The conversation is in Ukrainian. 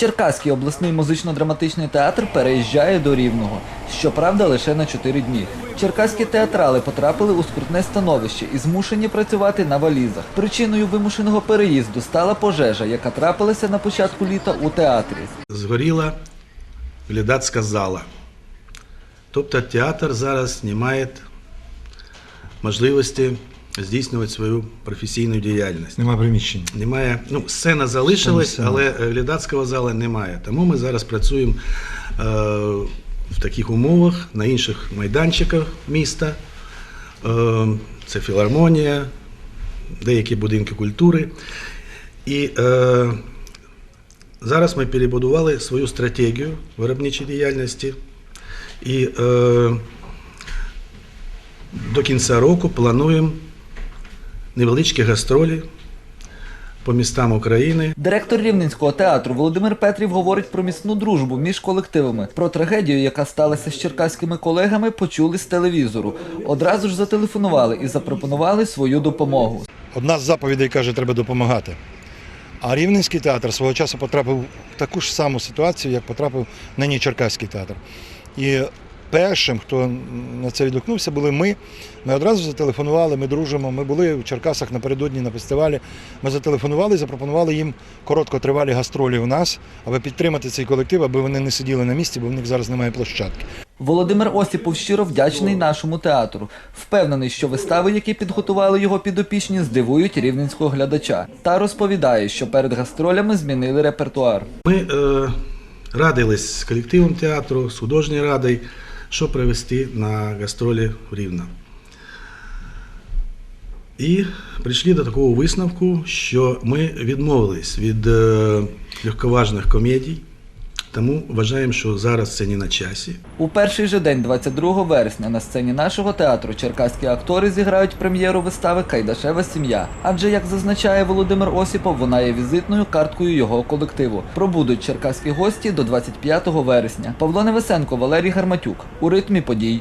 Черкаський обласний музично-драматичний театр переїжджає до Рівного. Щоправда, лише на 4 дні. Черкаські театрали потрапили у скрутне становище і змушені працювати на валізах. Причиною вимушеного переїзду стала пожежа, яка трапилася на початку літа у театрі. згоріла глядацька зала. Тобто театр зараз не має можливості здійснювати свою професійну діяльність. Нема приміщення. Немає, ну, сцена залишилась, Сцена. але е, глядацького зала немає. Тому ми зараз працюємо е, в таких умовах на інших майданчиках міста. Е, це філармонія, деякі будинки культури. І е, зараз ми перебудували свою стратегію виробничої діяльності. І е, до кінця року плануємо невеличкі гастролі по містам України. Директор Рівненського театру Володимир Петрів говорить про міцну дружбу між колективами. Про трагедію, яка сталася з черкаськими колегами, почули з телевізору. Одразу ж зателефонували і запропонували свою допомогу. Одна з заповідей каже, треба допомагати. А Рівненський театр свого часу потрапив в таку ж саму ситуацію, як потрапив нині Черкаський театр. І першим, хто на це відгукнувся, були ми. Ми одразу зателефонували, ми дружимо. Ми були в Черкасах напередодні на фестивалі. Ми зателефонували і запропонували їм короткотривалі гастролі у нас, аби підтримати цей колектив, аби вони не сиділи на місці, бо в них зараз немає площадки. Володимир Осіпов щиро вдячний нашому театру. Впевнений, що вистави, які підготували його підопічні, здивують рівненського глядача. Та розповідає, що перед гастролями змінили репертуар. Ми е, радились з колективом театру, з художньою радою, що привезти на гастролі в Рівно. І прийшли до такого висновку, що ми відмовились від е, легковажних комедій, тому вважаємо, що зараз це не на часі. У перший же день, 22 вересня, на сцені нашого театру черкаські актори зіграють прем'єру вистави Кайдашева сім'я. Адже, як зазначає Володимир Осіпов, вона є візитною карткою його колективу. Пробудуть черкаські гості до 25 вересня. Павло Невесенко, Валерій Гарматюк. У ритмі подій.